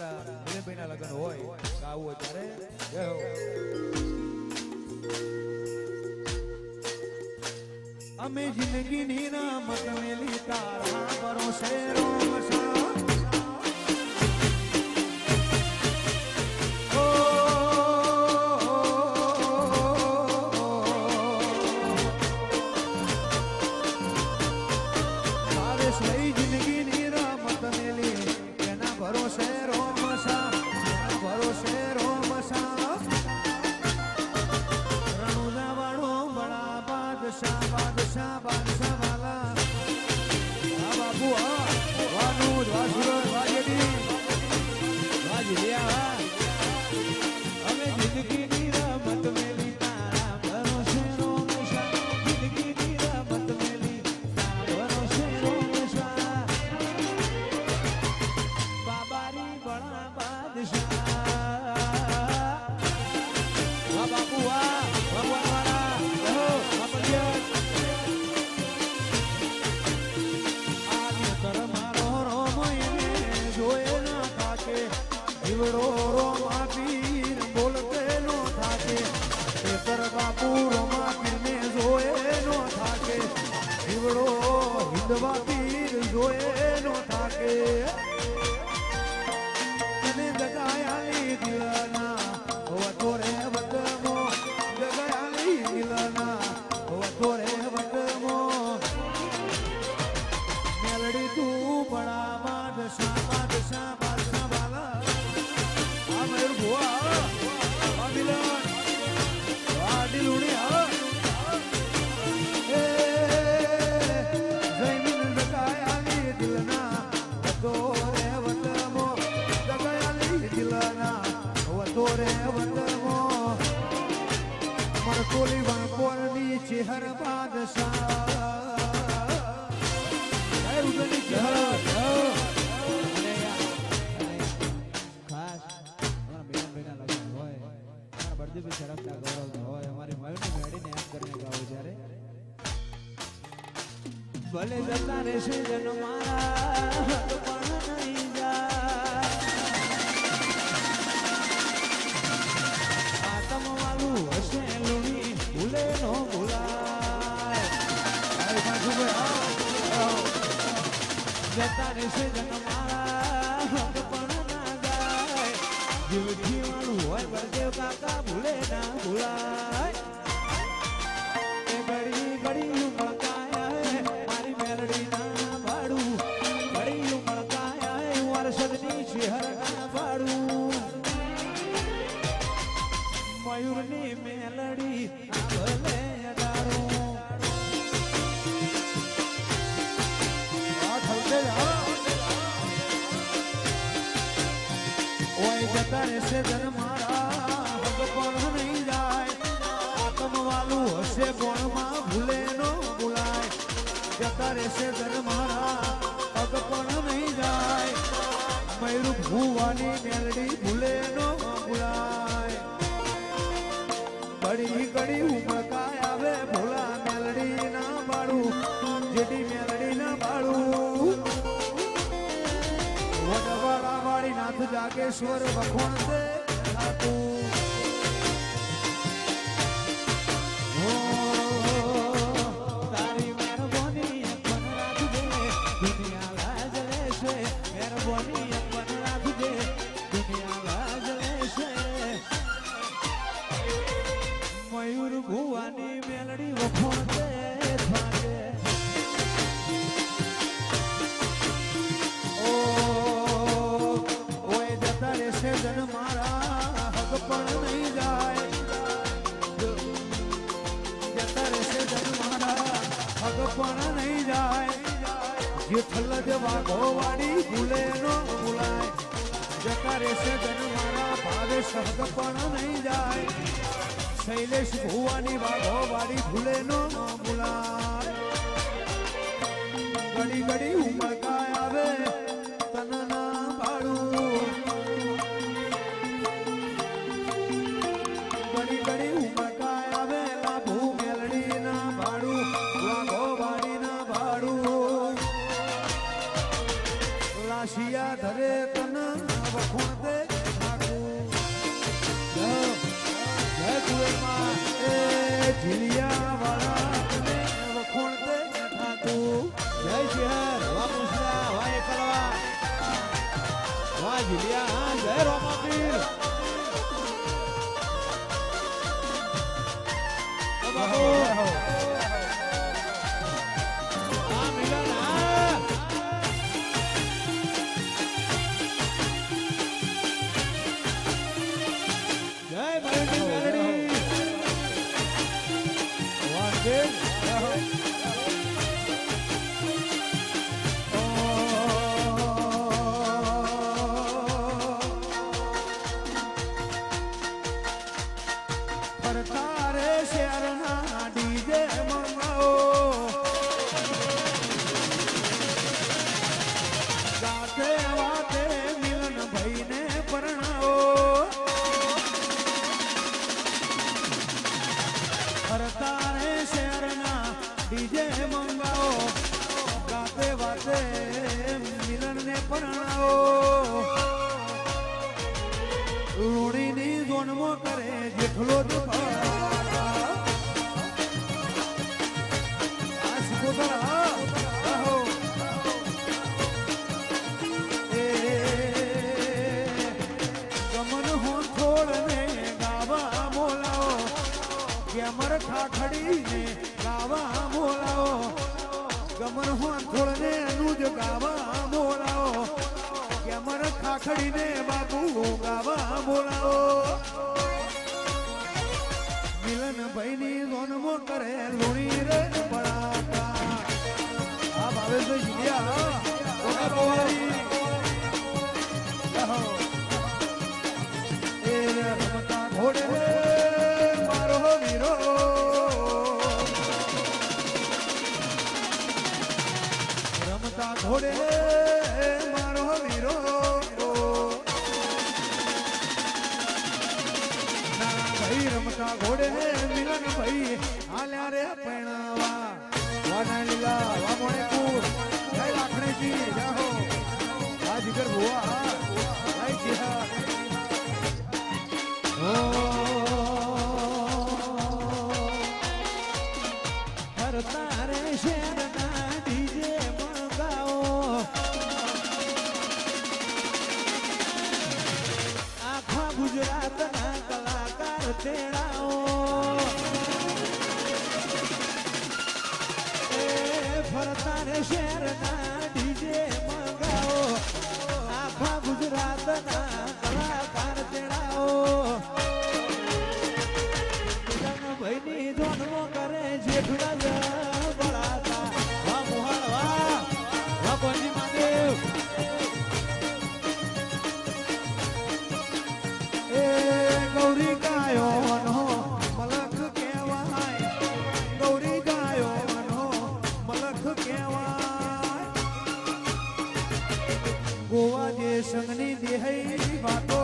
મિલનભાઈના લગ્ન હોય ગાવું હોય ત્યારે અમે જિંદગીની રમત મેલી તારા ભરોસે રોમશા. ભરોસે જીવડો રોમા પીર બોલતે નો થાકે. કર બાપુ રોમા પીરને નો થાકે. જીવડો હિંદવા પીર જોયે નો થાકે. વતો રે વતમો મરકોલી વાપોરની ચહેર ચેહર અમારા શરફના ગૌરવના હોય અમારી જ્યારે ભલે જતા રહેશે જન મારા. રહેશે મારા હક જીવથી વાળું હોય બળદેવ કાકા ભૂલે ના ઘડી ઘડી ઉમળકાયા મારી મેલડી ના ભાડું ઘડી ઉમળકાયા હે, વરસદની ચેહર ના ભાડું મયુરની મેલડી. રહેશે જન મારા. હગ પણ નહીં જાય. આતમ વાલું હશે કોણમાં ભૂલે નો ભૂલાય. જતા રહેશે ધન મારા. હગ પણ નહીં જાય. મયુર ભૂવાની મેલડી ભૂલે નો ભૂલાય. ઘડી ઘડી ઉમળકાય આવે ભોલા નાથ જાગેશ્વર વખોણ દે રહેશે જન મારા ભાવે શબ્દ પણ નહીં જાય. શૈલેષ ભુવાની વાઘો વાળી ભૂલે નો ભૂલાય ઘડી ઘડી ઉમળકાય આવે Julián, Vero Amapil. Vamos. અમર ઠાઠડીને ગાવા બોલાવો. ગમન હોંથોળને અનુજ ગાવા બોલાવો. ગમર ઠાઠડીને બાપુ ગાવા બોલાવો. મિલન ભાઈની સોનમો કરે લુણી રે પડાતા આ ભાવે તો જીયા Boa, ó. કલાકાર તેડાઓ. દેશની દેહ વાતો.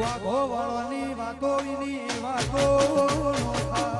વાઘો વાળવાની વાતો એની વાતો. નો થાય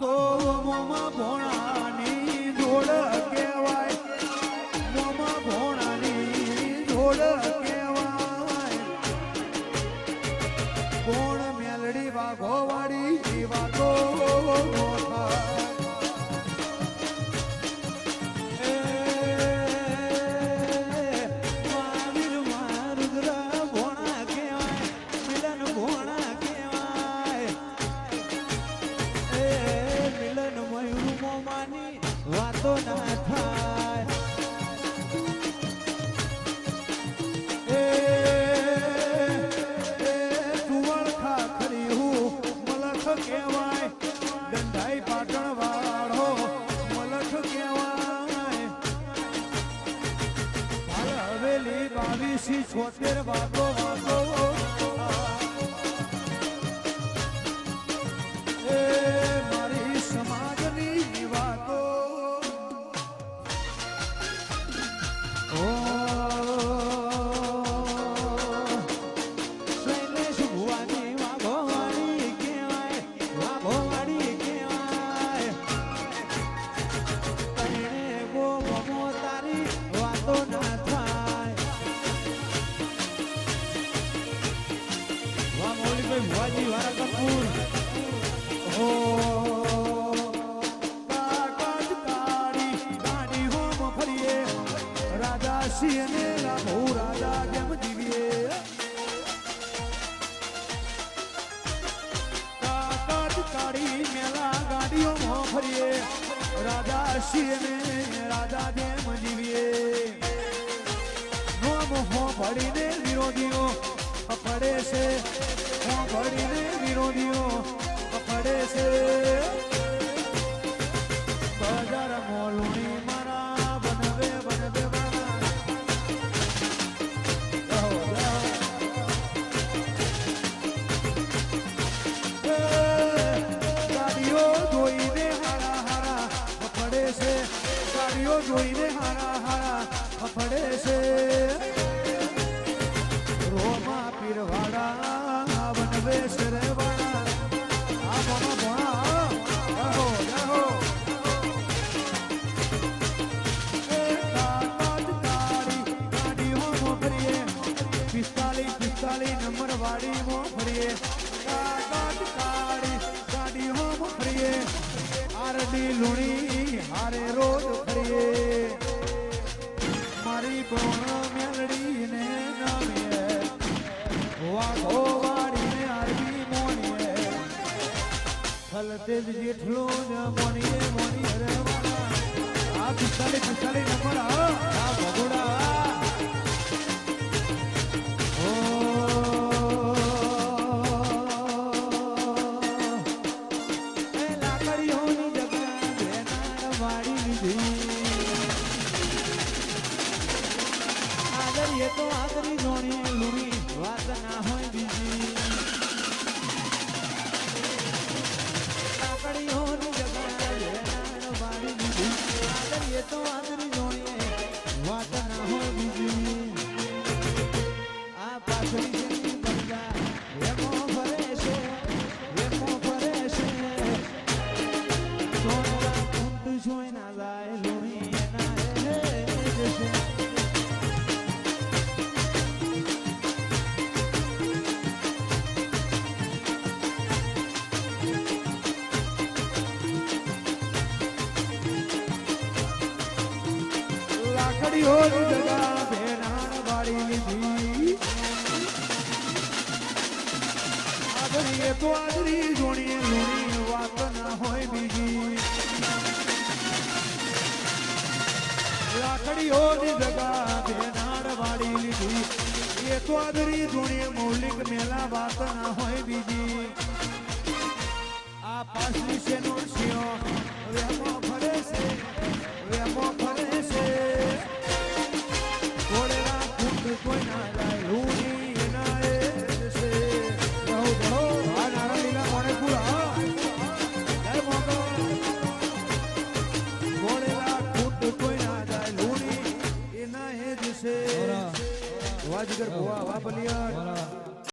kó mo mọ́. જય ભુવાજી વાળા કપૂર ઓ રાશી અને લાભો રાજા કેમ જીવીએ. તાકાત કાઢી મેલા ગાડીઓ માં ફરીએ રાજા શિય ને રાજા કેમ જીવીએ. નોમ હો ભળીને વિરોધીઓ પડે છે. પડીને વિરોધીઓ પકડે છે. vez veremos. સાથે જ જેઠલો ને મણીએ મણી હરે આ પિસ્તાલીસ પિસ્તાલીસ નંબર આ ભગોડા દીઓ જગા ભેણાણ વાળી લીધી આદરીએ તો આદરી જોણીએ લુણી આ પાછલી છે નો છીઓ વેમો ફરે છે? વેમો નગર ભુવા વાબલિયાડ